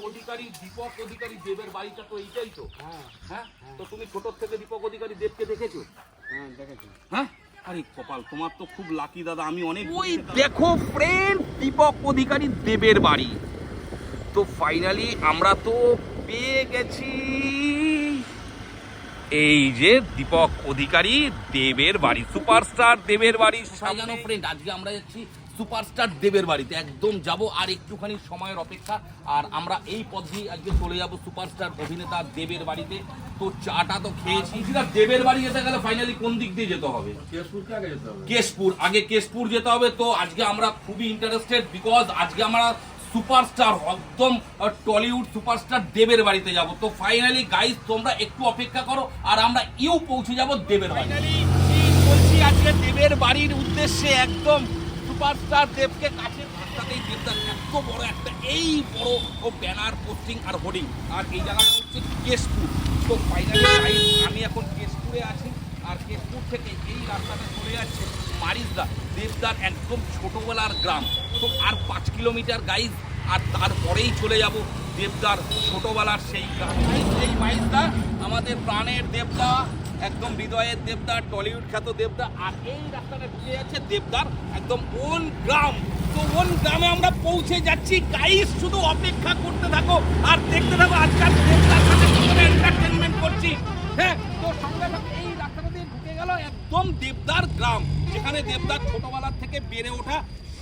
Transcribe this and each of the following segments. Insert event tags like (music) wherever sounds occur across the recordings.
অধিকারী দীপক অধিকারী দেবের বাড়িটা তো এইটাই তো। হ্যাঁ হ্যাঁ? তো তুমি ছোট থেকে দীপক অধিকারী দেবকে দেখেছ? হ্যাঁ দেখেছি। হ্যাঁ? আরে কপাল তোমার তো খুব লাকি দাদা আমি অনেক ওই দেখো ফ্রেন্ড দীপক অধিকারী দেবের বাড়ি। তো ফাইনালি আমরা তো পেয়ে গেছি। এই যে দীপক অধিকারী দেবের বাড়ি সুপারস্টার দেবের বাড়ি সাজানো ফ্রেন্ড আজকে আমরা যাচ্ছি সুপারস্টার দেবের বাড়িতে। একদম যাব আর একটুখানি সময়ের অপেক্ষা। আর আমরা এই পথ দিয়ে আজকে চলে যাব সুপারস্টার অভিনেতা দেবের বাড়িতে। তো চাটা তো খেয়েছি। সেটা দেবের বাড়ি যেতে গেলে ফাইনালি কোন দিক দিয়ে যেতে হবে? কেশপুরকে আগে যেতে হবে? কেশপুর। আগে কেশপুর যেতে হবে। তো আজকে আমরা খুবই ইন্টারেস্টেড বিকজ আজকে আমরা সুপারস্টার একদম টলিউড সুপারস্টার দেবের বাড়িতে যাব। তো ফাইনালি গাইস তোমরা একটু অপেক্ষা করো আর আমরা ইউ পৌঁছে যাব দেবের বাড়ি বলছি আজকে দেবের বাড়ির উদ্দেশ্যে একদম সুপারস্টার দেবকে কাছে রাস্তাতেই দেবদার এত বড় একটা, এই বড় ও ব্যানার পোস্টিং আর হোর্ডিং আর এই জায়গাটা হচ্ছে কেশপুর। তো ফাইনালি আমি এখন কেশপুরে আছি। আর কেশপুর থেকে এই রাস্তাটা চলে যাচ্ছে মারিজদা দেবদার একদম ছোটোবেলার গ্রাম। তো আর পাঁচ কিলোমিটার গাইজ আর তারপরেই চলে যাব দেবদার ছোটোবেলার সেই গ্রাম। এই মাইজদা আমাদের প্রাণের দেবদা একদম হৃদয়ের দেবদার টলিউড খ্যাত দেবদা আর এই রাস্তাটা ঢুকে যাচ্ছে দেবদার একদম ওন গ্রাম। তো ওন গ্রামে আমরা পৌঁছে যাচ্ছি। গাইস শুধু অপেক্ষা করতে থাকো আর দেখতে থাকো আজকাল দেবদার সাথে এন্টারটেনমেন্ট করছি। হ্যাঁ তো সঙ্গে এই রাস্তাটা দিয়ে ঢুকে গেল একদম দেবদার গ্রাম, যেখানে দেবদার ছোটবেলার থেকে বেড়ে ওঠা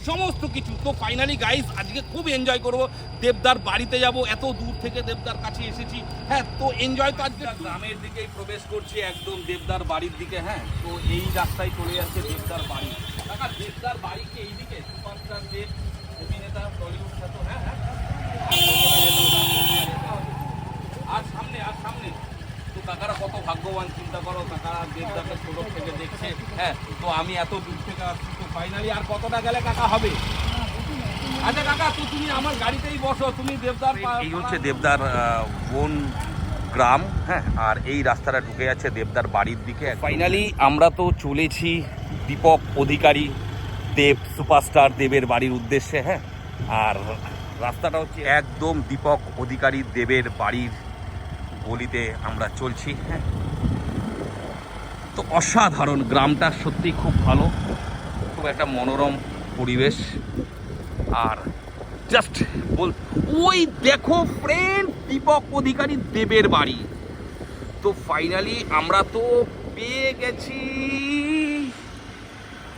সমস্ত কিছু তো ফাইনালি গাইস আজকে খুব এনজয় করব দেবদার বাড়িতে যাব এত দূর থেকে দেবদার কাছে এসেছি হ্যাঁ তো এনজয় তো আজকে গ্রামের দিকেই প্রবেশ করছি একদম দেবদার বাড়ির দিকে হ্যাঁ তো এই রাস্তায় চলে যাচ্ছে দেবদার বাড়ি কাকা দেবদার বাড়িকে এইদিকে সুপারস্টার দেব অভিনেতা টলিউড খ্যাত হ্যাঁ হ্যাঁ আর সামনে আর সামনে তো কাকারা কত ভাগ্যবান চিন্তা করো কাকারা দেবদাকে ছোট থেকে দেখছে। হ্যাঁ তো আমি এত দূর থেকে আসছি তো ফাইনালি আর কতটা গেলে কাকা হবে? আচ্ছা কাকা তো তুমি আমার গাড়িতেই বসো তুমি দেবদার এই হচ্ছে দেবদার বন গ্রাম হ্যাঁ আর এই রাস্তাটা ঢুকে যাচ্ছে দেবদার বাড়ির দিকে। ফাইনালি আমরা তো চলেছি দীপক অধিকারী দেব সুপারস্টার দেবের বাড়ির উদ্দেশ্যে হ্যাঁ আর রাস্তাটা হচ্ছে একদম দীপক অধিকারী দেবের বাড়ির গলিতে আমরা চলছি। হ্যাঁ। তো অসাধারণ, গ্রামটা সত্যি খুব ভালো। খুব একটা মনোরম পরিবেশ। আর জাস্ট বল ওই দেখো ফ্রেন্ড দীপক অধিকারী দেবের বাড়ি। তো ফাইনালি আমরা তো পেয়ে গেছি।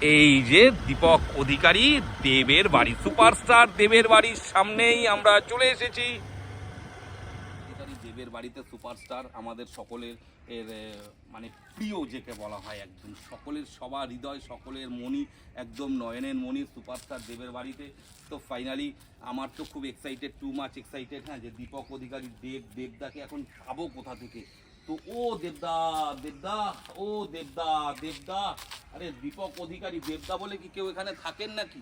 এই যে দীপক অধিকারী দেবের বাড়ি সুপারস্টার দেবের বাড়ির সামনেই আমরা চলে এসেছি। দেবের বাড়িতে সুপারস্টার আমাদের সকলের এর মানে প্রিয় যেকে বলা হয় একদম সকলের সবার হৃদয়, সকলের মনি, একদম নয়নের মনি সুপারস্টার দেবের বাড়িতে। তো ফাইনালি আমার তো খুব এক্সাইটেড টু মাচ এক্সাইটেড হ্যাঁ যে দীপক অধিকারী দেব, দেবদাকে এখন পাবো কোথা থেকে? তো ও দেবদা দেবদা, ও দেবদা দেবদা। আরে দীপক অধিকারী দেবদা বলে কি কেউ এখানে থাকেন নাকি?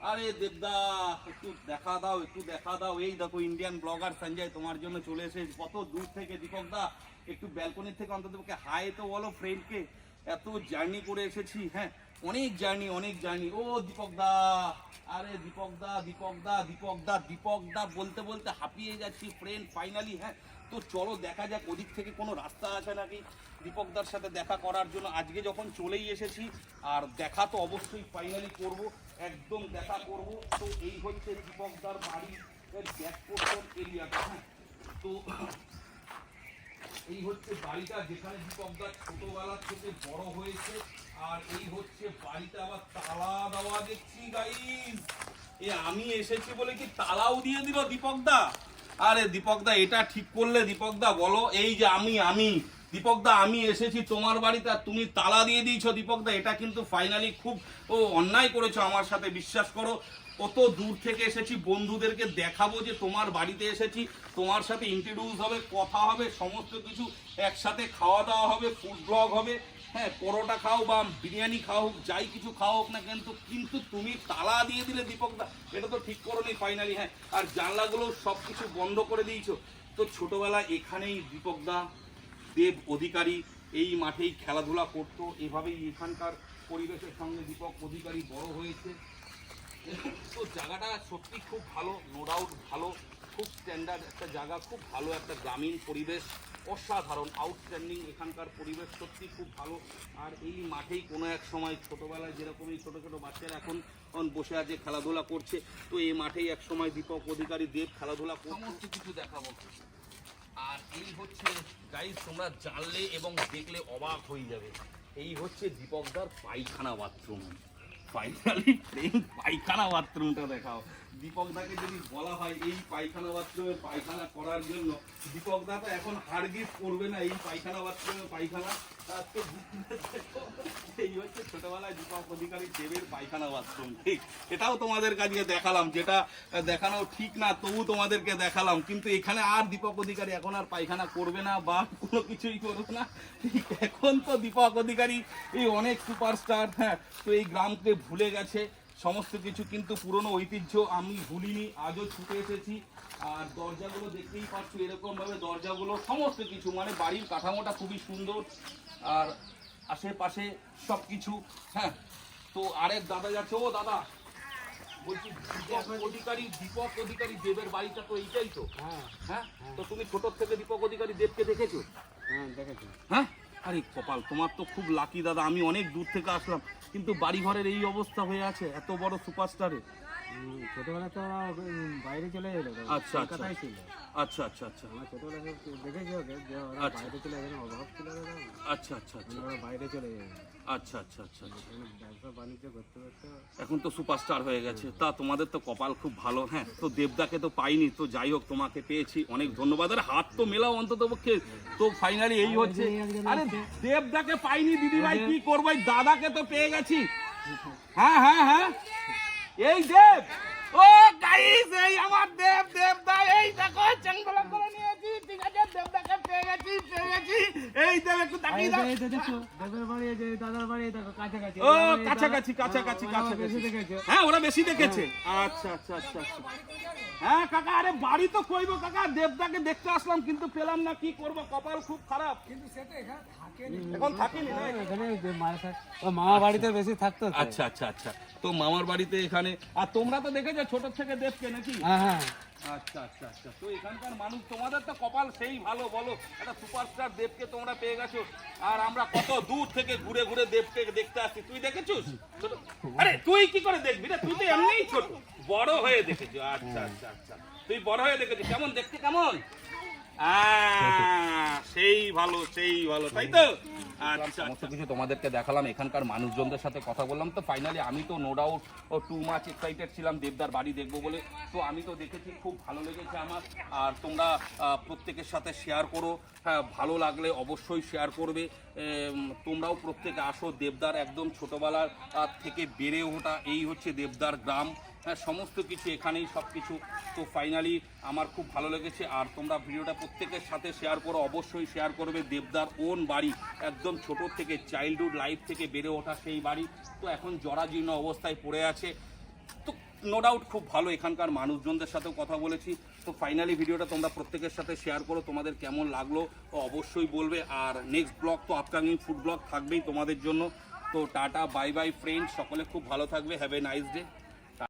আরে দেবদা, একটু দেখা দাও, একটু দেখা দাও। এই দেখো ইন্ডিয়ান ব্লগার সঞ্জয়, তোমার জন্য চলে এসে কত দূর থেকে দীপক দা একটু ব্যালকনি থেকে অন্তত হাই তো বলো ফ্রেন্ডকে এত জার্নি করে এসেছি হ্যাঁ? অনেক জার্নি অনেক জার্নি ও দীপক দা আরে দীপক দা দীপক দা দীপক দা দীপক দা বলতে বলতে হাঁপিয়ে যাচ্ছি ফ্রেন্ড ফাইনালি হ্যাঁ? তো চলো দেখা যাক, ওদিক থেকে কোনো রাস্তা আছে নাকি দীপকদার সাথে দেখা করার জন্য। আজকে যখন চলেই এসেছি, আর দেখা তো অবশ্যই ফাইনালি করব। একদম দেখা করব। তো এই হচ্ছে দীপকদার বাড়ি ব্যাক পোর্শন এরিয়াটা তো এই হচ্ছে বাড়িটা যেখানে দীপকদার ছোটবেলা থেকে বড় হয়েছে। আর এই হচ্ছে বাড়িটা আবার তালা দেওয়া দেখছি গাইস এ, আমি এসেছি বলে কি তালাও দিয়ে দিল দীপকদা? আরে দীপকদা, এটা ঠিক করলে দীপকদা বলো, এই যে আমি আমি। দীপকদা, আমি এসেছি তোমার বাড়িতে আর তুমি তালা দিয়ে দিয়েছ দীপকদা। এটা কিন্তু ফাইনালি খুব, ও, অন্যায় করেছ আমার সাথে, বিশ্বাস করো। কত দূর থেকে এসেছি, বন্ধুদেরকে দেখাবো যে তোমার বাড়িতে এসেছি, তোমার সাথে ইন্ট্রোডিউস হবে, কথা হবে, সমস্ত কিছু একসাথে খাওয়া দাওয়া হবে ফুড ব্লগ হবে। হ্যাঁ পরোটা খাও বা বিরিয়ানি খাও যাই কিছু খাও হোক না কিন্তু কিন্তু তুমি তালা দিয়ে দিলে দীপকদা। এটা তো ঠিক করো ফাইনালি হ্যাঁ। আর জানলাগুলো সব কিছু বন্ধ করে দিয়েছ। তো ছোটবেলায় এখানেই দীপকদা দেব অধিকারী এই মাঠেই খেলাধুলা করতো। এভাবেই এখানকার পরিবেশের সঙ্গে দীপক অধিকারী বড় হয়েছে। তো জায়গাটা সত্যি খুব ভালো নো ডাউট ভালো। খুব স্ট্যান্ডার্ড একটা জায়গা, খুব ভালো একটা গ্রামীণ পরিবেশ, অসাধারণ আউটস্ট্যান্ডিং এখানকার পরিবেশ সত্যি খুব ভালো। আর এই মাঠেই কোনো এক সময় ছোটোবেলায় যেরকম এই ছোটো ছোটো বাচ্চারা এখন বসে আছে, খেলাধুলা করছে, তো এই মাঠেই এক সময় দীপক অধিকারী দেব খেলাধুলা সমস্ত কিছু দেখাবো। আর এই হচ্ছে গাইজ তোমরা জানলে এবং দেখলে অবাক হয়ে যাবে। এই হচ্ছে দীপকদার পায়খানা বাথরুম ফাইনালি পায়খানা বাথরুমটা দেখাও। দীপকদাকে যদি বলা হয় এই পায়খানা বাথরুমে পায়খানা করার জন্য, দীপকদা তো এখন হারগিস করবে না এই পায়খানা বাথরুমে পায়খানা। আজকে এই হচ্ছে ছোটবেলায় দীপক অধিকারী দেবের পায়খানা বাথরুম। ঠিক, এটাও তোমাদের কাছে দেখালাম, যেটা দেখানো ঠিক না, তবু তোমাদেরকে দেখালাম। কিন্তু এখানে আর দীপক অধিকারী এখন আর পায়খানা করবে না বা কোনো কিছুই করবে না। ঠিক, এখন তো দীপক অধিকারী এই অনেক সুপারস্টার হ্যাঁ তো এই গ্রামকে ভুলে গেছে। সমস্ত কিছু কিন্তু পুরনো ঐতিহ্য আমি ভুলিনি আজও ছুটে এসেছি। আর দরজাগুলো দেখতেই পাচ্ছ এরকমভাবে দরজাগুলো সমস্ত কিছু মানে বাড়ির কাঠামোটা খুবই সুন্দর। আর আশেপাশে সব কিছু হ্যাঁ। তো আরেক দাদা যাচ্ছে ও দাদা বলছি দীপক অধিকারী দীপক অধিকারী দেবের বাড়িটা তো এইটাই তো। হ্যাঁ। হ্যাঁ? তো তুমি ছোটোর থেকে দীপক অধিকারী দেবকে দেখেছ? হ্যাঁ দেখেছি। হ্যাঁ? আরে কপাল, তোমার তো খুব লাকি দাদা, আমি অনেক দূর থেকে আসলাম, কিন্তু বাড়ি ঘরের এই অবস্থা হয়ে আছে, এত বড় সুপারস্টারে ছোটবেলা তো ওরা বাইরে চলে আচ্ছা, আচ্ছা। ছিল। আচ্ছা আচ্ছা আচ্ছা। আমার ছোটবেলা দেখেছি ওকে যে ওরা। বাইরে চলে অভাব ছিল আচ্ছা আচ্ছা আচ্ছা। ওরা বাইরে চলে আচ্ছা আচ্ছা আচ্ছা আচ্ছা। ব্যবসা বাণিজ্য করতে করতে এখন তো সুপারস্টার হয়ে গেছে। তা তোমাদের তো কপাল খুব ভালো হ্যাঁ? তো দেবদাকে তো পাইনি তো যাই হোক তোমাকে পেয়েছি। অনেক ধন্যবাদ। আর হাত তো মেলাও অন্তত পক্ষে তো ফাইনালি এই হচ্ছে। আরে দেবদাকে পাইনি দিদি ভাই কি করব? দাদাকে তো পেয়ে গেছি। (laughs) হ্যাঁ হ্যাঁ হ্যাঁ। এই দেব! ও গাইস এই আমার দেব দেব দেবদা এই দেখো চাঙ্গলা করে নিয়েছি ঠিক আছে দেবদাকে পেয়ে গেছি পেয়ে গেছি। এই দেব একটু তাকিয়ে দাও। এই দেখো দেবের বাড়ি এই যে দাদার বাড়ি দেখো কাছাকাছি। ও কাছাকাছি কাছাকাছি ওরা কাছাকাছি। বেশি দেখেছ। হ্যাঁ ওরা বেশি দেখেছে। আচ্ছা আচ্ছা আচ্ছা আচ্ছা। হ্যাঁ কাকা আরে বাড়ি তো কইবো কাকা। দেবদাকে দেখতে আসলাম কিন্তু পেলাম না। কি করব? কপাল খুব খারাপ। কিন্তু সেটা এখানে থাকেনি না? এখানে মামা বাড়িতে বেশি থাকতো আচ্ছা আচ্ছা আচ্ছা। তো মামার বাড়িতে এখানে আর তোমরা তো দেখেছ ছোট থেকে দেবকে নাকি? হ্যাঁ হ্যাঁ। আচ্ছা আচ্ছা আচ্ছা। তো এখানকার মানুষ তোমাদের তো কপাল সেই ভালো বলো। একটা সুপারস্টার দেবকে তোমরা পেয়ে গেছো। আর আমরা কত দূর থেকে ঘুরে ঘুরে দেবকে দেখতে আসছি। তুই দেখেছিস? আরে তুই কি করে দেখবি রে? তুই তো এমনিই ছোট। বড় হয়ে দেখেছ। আচ্ছা আচ্ছা আচ্ছা। তুই বড় হয়ে দেখেছিস। কেমন দেখতে কেমন? আহ, ভালো সেই ভালো তাই তো? আচ্ছা সমস্ত কিছু তোমাদেরকে দেখালাম এখানকার মানুষজনদের সাথে কথা বললাম। তো ফাইনালি আমি তো no doubt too much excited ছিলাম দেবদার বাড়ি দেখব বলে। তো আমি তো দেখেছি খুব ভালো লেগেছে আমার। আর তোমরা প্রত্যেকের সাথে শেয়ার করো। হ্যাঁ ভালো লাগলে অবশ্যই শেয়ার করবে। তোমরাও প্রত্যেকে আসো দেবদার একদম ছোটোবেলার থেকে বেড়ে ওঠা এই হচ্ছে দেবদার গ্রাম। হ্যাঁ সমস্ত কিছু, এখানেই সব কিছু। তো ফাইনালি আমার খুব ভালো লেগেছে। আর তোমরা ভিডিওটা প্রত্যেকের সাথে শেয়ার করো, অবশ্যই শেয়ার করবে দেবদার ওন বাড়ি। একদম ছোট থেকে চাইল্ডহুড লাইফ থেকে বেড়ে ওঠা সেই বাড়ি। তো এখন জরাজীর্ণ অবস্থায় পড়ে আছে। তো নো ডাউট খুব ভালো, এখানকার মানুষজনদের সাথেও কথা বলেছি। তো ফাইনালি ভিডিওটা তোমরা প্রত্যেকের সাথে শেয়ার করো, তোমাদের কেমন লাগল অবশ্যই বলবে। আর নেক্সট ব্লগ তো আপকামিং ফুড ব্লগ থাকবেই তোমাদের জন্য। তো টাটা বাই বাই ফ্রেন্ড সকলে খুব ভালো থাকবে হ্যাভ এ নাইস ডে